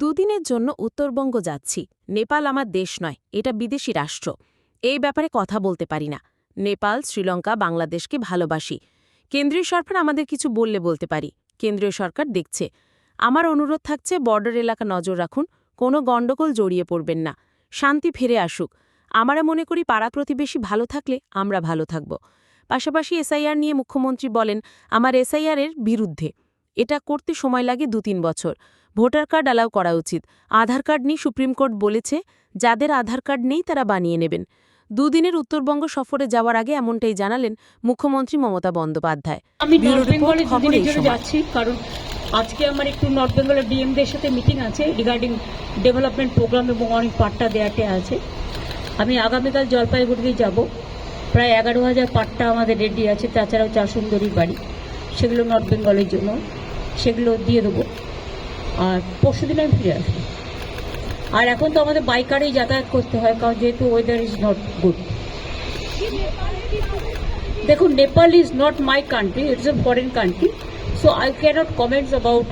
দুদিনের জন্য উত্তরবঙ্গ যাচ্ছি। নেপাল আমার দেশ নয়, এটা বিদেশি রাষ্ট্র। এই ব্যাপারে কথা বলতে পারি না। নেপাল, শ্রীলঙ্কা, বাংলাদেশকে ভালোবাসি। কেন্দ্রীয় সরকার আমাদের কিছু বললে বলতে পারি। কেন্দ্রীয় সরকার দেখছে। আমার অনুরোধ থাকছে বর্ডার এলাকা নজর রাখুন, কোনো গণ্ডগোল জড়িয়ে পড়বেন না। শান্তি ফিরে আসুক। আমরা মনে করি পাড়া প্রতিবেশী ভালো থাকলে আমরা ভালো থাকব। পাশাপাশি এসআইআর নিয়ে মুখ্যমন্ত্রী বলেন, আমার এসআইআরের বিরুদ্ধে। এটা করতে সময় লাগে দু তিন বছর। ভোটার কার্ড অ্যালাউ করা উচিত। আধার কার্ড নিয়ে সুপ্রিম কোর্ট বলেছে যাদের আধার কার্ড নেই তারা বানিয়ে নেবেন। দুদিনের উত্তরবঙ্গ সফরে যাওয়ার আগে এমনটাই জানালেন মুখ্যমন্ত্রী মমতা বন্দ্যোপাধ্যায়। আমি নর্থ বেঙ্গলে দুদিনের জন্য যাচ্ছি কারণ আজকে আমার একটু নর্থ বেঙ্গলের ডিএমদের সাথে মিটিং আছে রিগার্ডিং ডেভেলপমেন্ট প্রোগ্রাম এবং অনেক পাট্টা দেওয়াতে আছে। আমি আগামীকাল জলপাইগুড়ি যাব। প্রায় এগারো হাজার পাট্টা আমাদের রেডি আছে তাছাড়াও চা সুন্দরীর বাড়ি। সেগুলো নর্থ বেঙ্গলের জন্য। সেগুলো দিয়ে দেবো। আর পরশু দিন আমি ফিরে আসব। আর এখন তো আমাদের বাইকারেই যাতায়াত করতে হয়, কারণ যেহেতু ওয়েদার ইজ নট গুড দেখুন Nepal is not my country it's a foreign country so I cannot comments about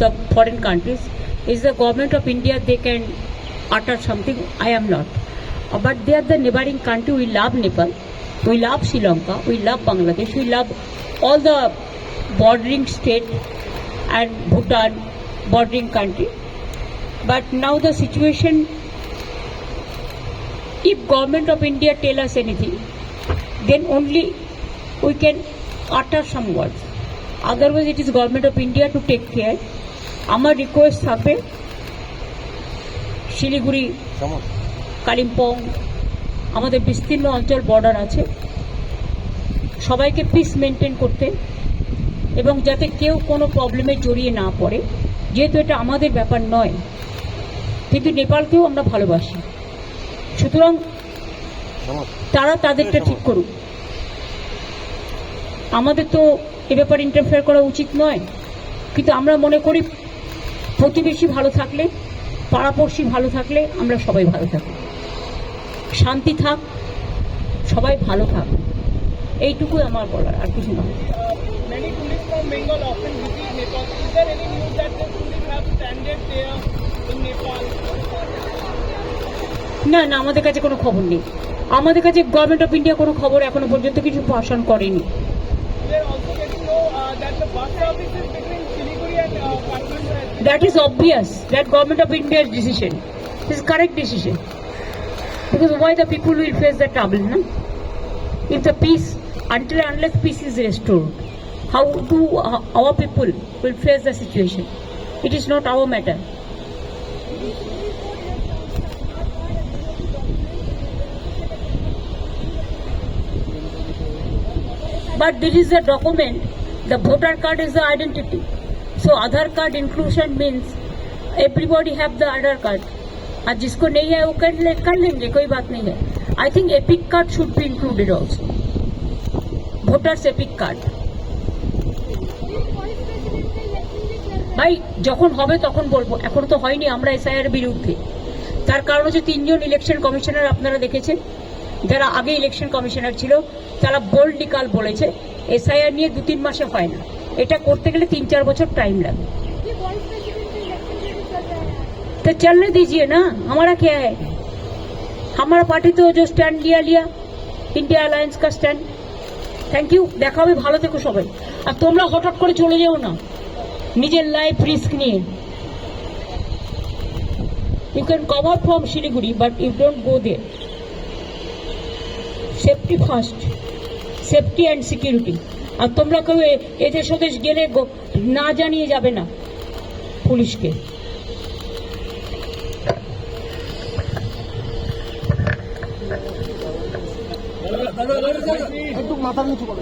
the foreign countries is the government of India they can utter something I am not but they are the neighbouring country we love Nepal we love Sri Lanka we love Bangladesh we love all the bordering state and bhutan bordering country but now the situation if government of india tell us anything then only we can utter some words otherwise it is government of india to take care আমার request থাকবে শিলিগুড়ি কালিম্পং আমাদের বিস্তীর্ণ অঞ্চল border আছে সবাইকে piece maintain করতে এবং যাতে কেউ কোনো প্রবলেমে জড়িয়ে না পড়ে, যেহেতু এটা আমাদের ব্যাপার নয়, কিন্তু নেপালকেও আমরা ভালোবাসি। সুতরাং তারা তাদেরটা ঠিক করুক। আমাদের তো এ ব্যাপারে ইন্টারফেয়ার করা উচিত নয়, কিন্তু আমরা মনে করি প্রতিবেশী ভালো থাকলে, পাড়াপড়শি ভালো থাকলে আমরা সবাই ভালো থাকি শান্তি থাক, সবাই ভালো থাক। এইটুকু আমার বলার আর কিছু না। না না আমাদের কাছে কোনো খবর নেই। আমাদের কাছে গভর্নমেন্ট অফ ইন্ডিয়া কোনো খবর এখনও পর্যন্ত কিছু ভাষণ করেনি। That is obvious that government of ইন্ডিয়ার decision is correct decision because why the people will face the trouble না if the peace until unless peace is restored how do uh, our people will face the situation it is not our matter but this is a document the voter card is the identity so aadhaar card inclusion means everybody have the aadhaar card और जिसको नहीं है वो कर ले कर लेंगे कोई बात नहीं है I think EPIC card should be included also voters EPIC card ভাই যখন হবে তখন বলবো এখন তো হয়নি আমরা এসআইআর বিরুদ্ধে তার কারণ হচ্ছে তিনজন ইলেকশন কমিশনার আপনারা দেখেছেন যারা আগে ইলেকশন কমিশনার ছিল তারা বোল্ডলি কাল বলেছে এসআইআর নিয়ে দু তিন মাসে হয় না এটা করতে গেলে তিন চার বছর টাইম লাগে तो चलने दीजिए ना हमारा क्या है हमारा पार्टी तो जो स्टैंड लिया लिया इंडिया अलायंस का स्टैंड থ্যাংক ইউ দেখা হবে ভালো থেকো সবাই। আর তোমরা হঠাৎ করে চলে যেও না। নিজের লাইফ রিস্ক নিয়ে। You can cover from Siliguri but you don't go there safety first safety and security আর তোমরা কেউ এদেশ ওদেশ গেলে না জানিয়ে যাবে না পুলিশকে। মাথার নিচু করো